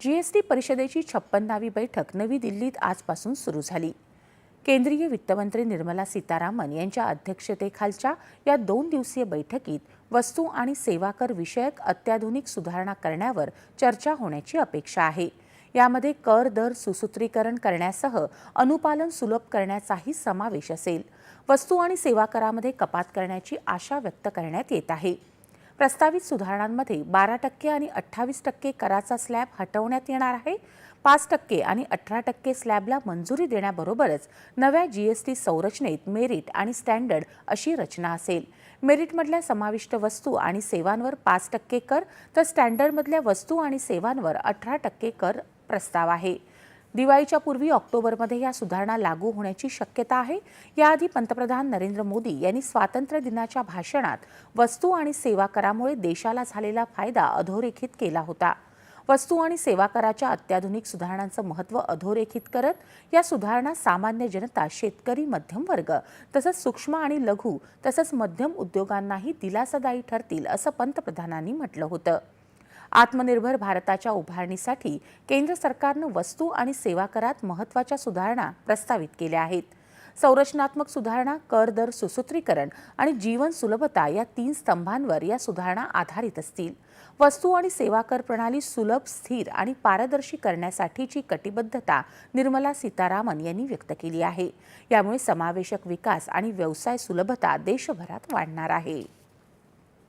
GST परिषदेची छप्पन्नावी बैठक नवी दिल्लीत आजपासून सुरू झाली. केंद्रीय वित्तमंत्री निर्मला सीतारामन यांच्या अध्यक्षतेखालच्या या दोन दिवसीय बैठकीत वस्तू आणि सेवा कर विषयक अत्याधुनिक सुधारणा करण्यावर चर्चा होण्याची अपेक्षा आहे. यामध्ये कर दर सुसूत्रीकरण करण्यासह अनुपालन सुलभ करण्याचाही समावेश असेल. वस्तू आणि सेवा करामध्ये कपात करण्याची आशा व्यक्त करण्यात येत आहे. प्रस्तावित सुधारणांमध्ये बारा टक्के आणि अठ्ठावीस टक्के कराचा स्लॅब हटवण्यात येणार आहे. पाच टक्के आणि अठरा टक्के स्लॅबला मंजुरी देण्याबरोबरच नव्या जीएसटी संरचनेत मेरिट आणि स्टँडर्ड अशी रचना असेल. मेरिटमधल्या समाविष्ट वस्तू आणि सेवांवर पाच टक्के कर तर स्टँडर्डमधल्या वस्तू आणि सेवांवर अठरा टक्के कर प्रस्ताव आहे. दिवाळीच्या पूर्वी ऑक्टोबरमध्ये या सुधारणा लागू होण्याची शक्यता आहे. याआधी पंतप्रधान नरेंद्र मोदी यांनी स्वातंत्र्य दिनाच्या भाषणात वस्तू आणि सेवा करामुळे देशाला झालेला फायदा अधोरेखित केला होता. वस्तू आणि सेवा कराच्या अत्याधुनिक सुधारणांचं महत्त्व अधोरेखित करत या सुधारणा सामान्य जनता शेतकरी मध्यम वर्ग तसंच सूक्ष्म आणि लघु तसंच मध्यम उद्योगांनाही दिलासादायी ठरतील असं पंतप्रधानांनी म्हटलं होतं. आत्मनिर्भर भारताच्या उभारणीसाठी केंद्र सरकारनं वस्तू आणि सेवा करात महत्त्वाच्या सुधारणा प्रस्तावित केल्या आहेत. संरचनात्मक सुधारणा कर दर सुसूत्रीकरण आणि जीवन सुलभता या तीन स्तंभांवर या सुधारणा आधारित असतील. वस्तू आणि सेवा कर प्रणाली सुलभ स्थिर आणि पारदर्शी करण्यासाठीची कटिबद्धता निर्मला सीतारामन यांनी व्यक्त केली आहे. यामुळे समावेशक विकास आणि व्यवसाय सुलभता देशभरात वाढणार आहे.